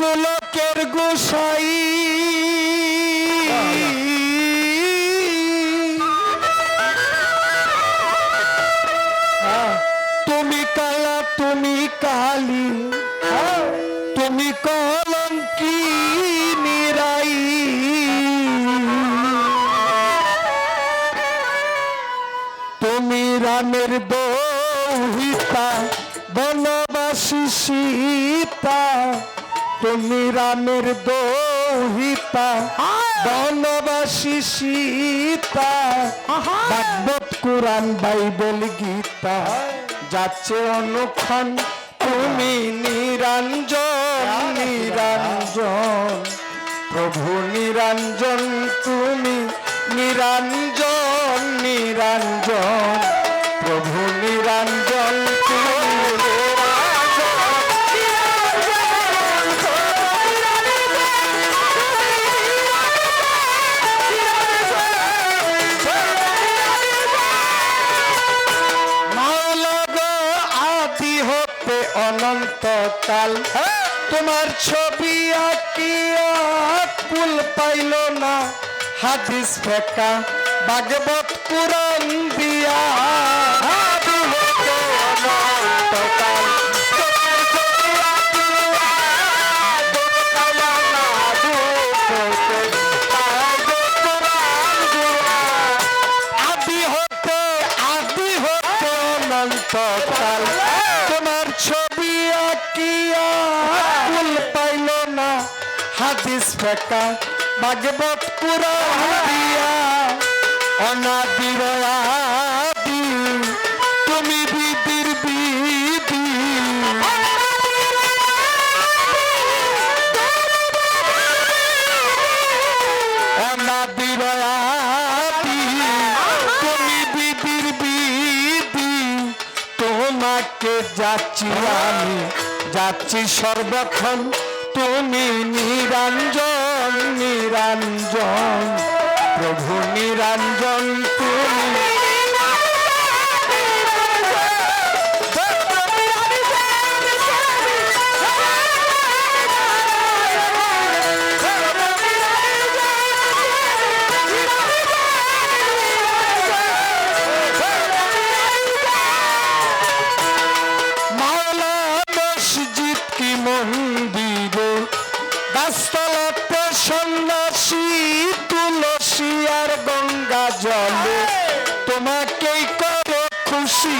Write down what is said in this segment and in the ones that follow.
গোলকের গোসাই। তুমি কালা তুমি কালি। তুমি কলঙ্কি নিরাই তুমি রামের দৌহিতা বনবাসী সীতা। তুমি রামের দৌহিতা বনবাসী সীতা ভাগবত কোরআন বাইবেল গীতা। যাচ্ছে অনুক্ষণ তুমি নিরঞ্জন নিরঞ্জন। প্রভু নিরঞ্জন তুমি নিরঞ্জন নিরঞ্জন। হতে অনন্ত কাল তোমার ছবি আঁকিয়া ফুল পাইল না। হাদিস ফেকা বাগবত পুরাণ দিয়া। হাদিস ফেকা ভাগবত পুরাণ দিয়া অনাদির আদি। তুমি বিদির বিধি অনাদির আদি। তুমি বিধির বিধি তোমাকে যাচ্ছি আমি, যাচ্ছি সর্বক্ষণ। তুমি নিরঞ্জন নিরঞ্জন প্রভু নিরঞ্জন তুমি। গঙ্গা জলে তোমাকেই করে খুশি।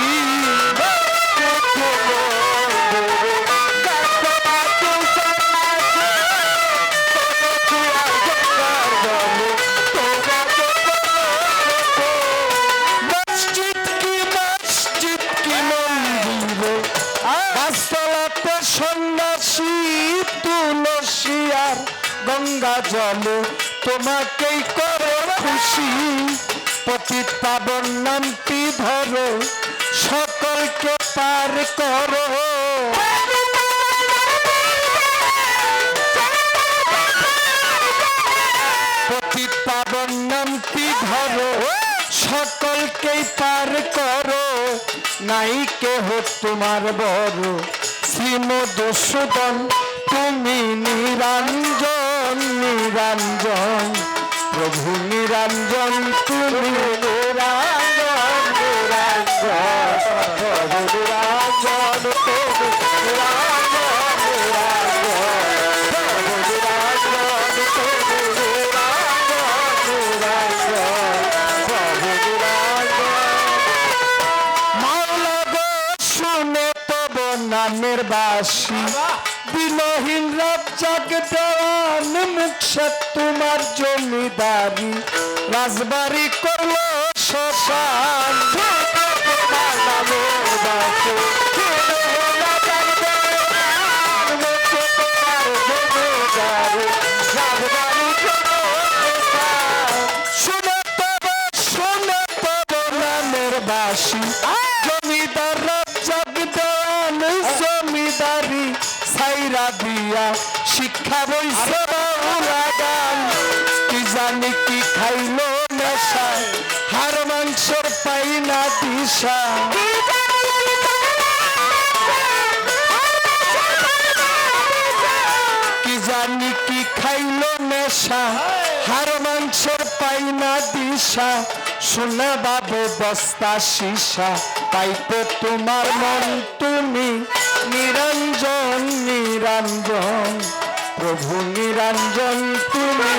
সন্ন্যাসী তুলসী গঙ্গা জলে তোমাকেই করো খুশি। পতিত পাবন নামটি ধরো, সকলকে পার করো। পতিত পাবন নামটি ধরো, সকলকেই পার করো। নাই কেহ তোমার বড় শ্রীমধুসূদন তুমি নিরঞ্জন নিরঞ্জন। প্রভু নিরঞ্জন তুমি নামের বাসি। বিলহীন রাজ্জাক দেওয়ান মুখে তোমার জমিদারি। রাজবাড়ি করল শ্মশান। গান কি জানি কি খাইলো নেশা, হার মাংসর পাই না কি খাইলো নেশা, হার মাংসের পাই না দিশা। শুনে বাবু, বস্তা সীসা তাইতে তোমার মন তুমি নিরঞ্জন নিরঞ্জন। প্রভু নিরঞ্জন তুমি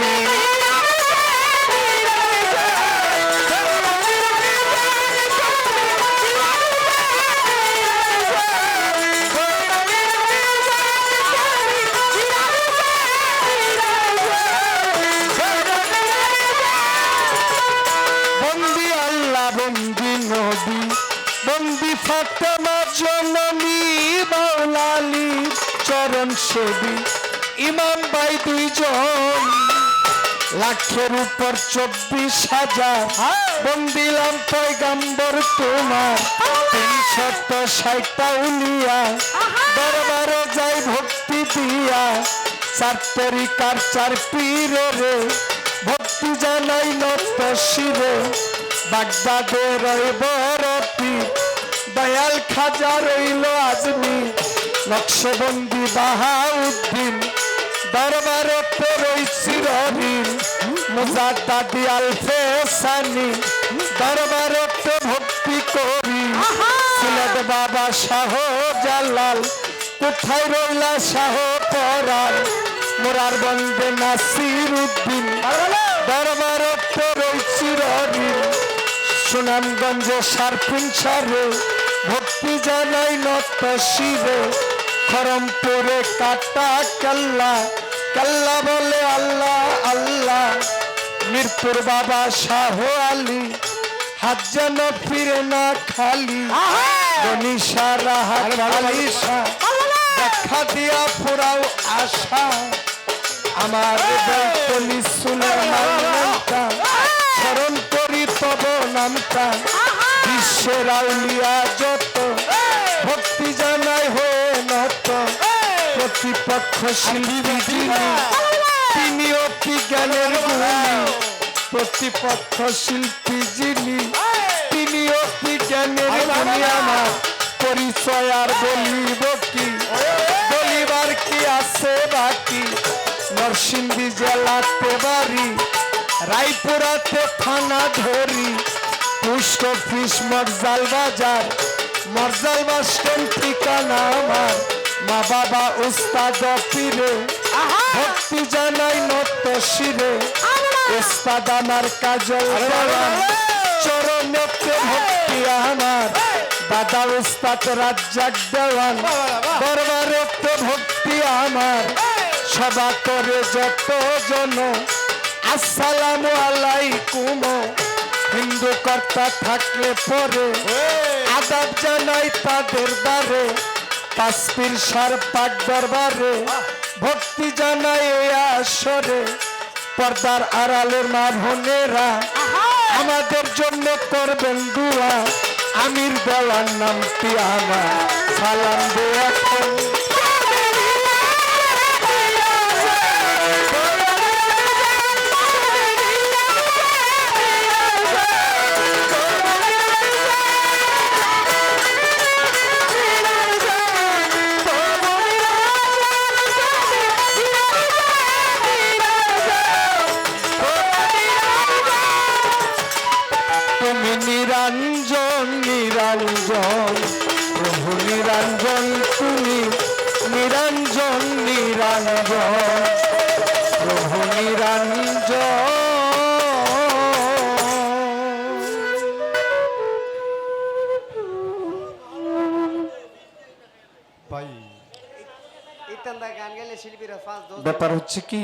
বন্দি নবী বন্দি ফাতেমা জননী বাউলালি চরণ সেবী। ইমাম বাই দুইজন। লাখের উপর চব্বিশ হাজার। বন্দিলাম পয়গাম্বর তোমার। তিনশত ষাটটা উলিয়া। দরবারে যাই ভক্তি দিয়া। চার তরিকার চার পীরে রে ভক্তি জানাই নত শিরে। বাগদাদে রইব রতি। দয়াল খাজা রইল আজমি। নকশবন্দি বাহাউদ্দিন। দরবারে রই চিরদিন মুজাদ্দাদি আলফে সানি। দরবারে ভক্তি করি। সিলেট বাবা শাহ জালাল কোথায় রইলা শাহ পরাণ? মোরার বন্দে নাসির উদ্দিন দরবারে রই চিরদিন সুনামগঞ্জে সারফিন সারে ভক্তি জানাই নত শিরে। খরমপুরে কাটা কাল্লা কাল্লা বলে আল্লাহ আল্লাহ। মিরপুর বাবা শাহ আলী হাত যেন ফিরে না খালি। গনিশা রাহাত আলিশা দেখা দিয়া ফুরাও আশা। আমার বৈতলি শুনে নামটা স্মরণ করি তব নামটা। বিশ্বের আউলিয়া যত প্রতিপক্ষ শিল্পী তিনিও কি জ্ঞানের গুণী। প্রতিপক্ষ শিল্পী যিনি তিনিও কি জ্ঞানের গুণী আমার। পরিচয় আর বলিব কি? বলিবার কি আছে বাকি? নরসিংদী জেলাতে বাড়ি রায়পুরাতে থানা ধরি। পোস্ট অফিস মরজাল বাজার মরজাল বাস ঠিকানা আমার। মা বাবা উস্তাদ পীরে ভক্তি জানাই নত শিরে। উস্তাদ আমার কাজল চরণেতে ভক্তি আমার দাদা উস্তাদ রাজ্জাক দেওয়ান দরবারেতে ভক্তি আমার সভা করে যত জন আসসালামু আলাইকুম। হিন্দু কর্তা থাকলে পরে আদাব জানাই তাদের দ্বারে। পাঁচপির সার পাক দরবারে ভক্তি জানাই আসরে। পর্দার আড়ালের মা ভনেরা আমাদের জন্য করবেন দুয়া। আমির দেওয়ার নামটি আমার। সালাম দে ইতান্দা গান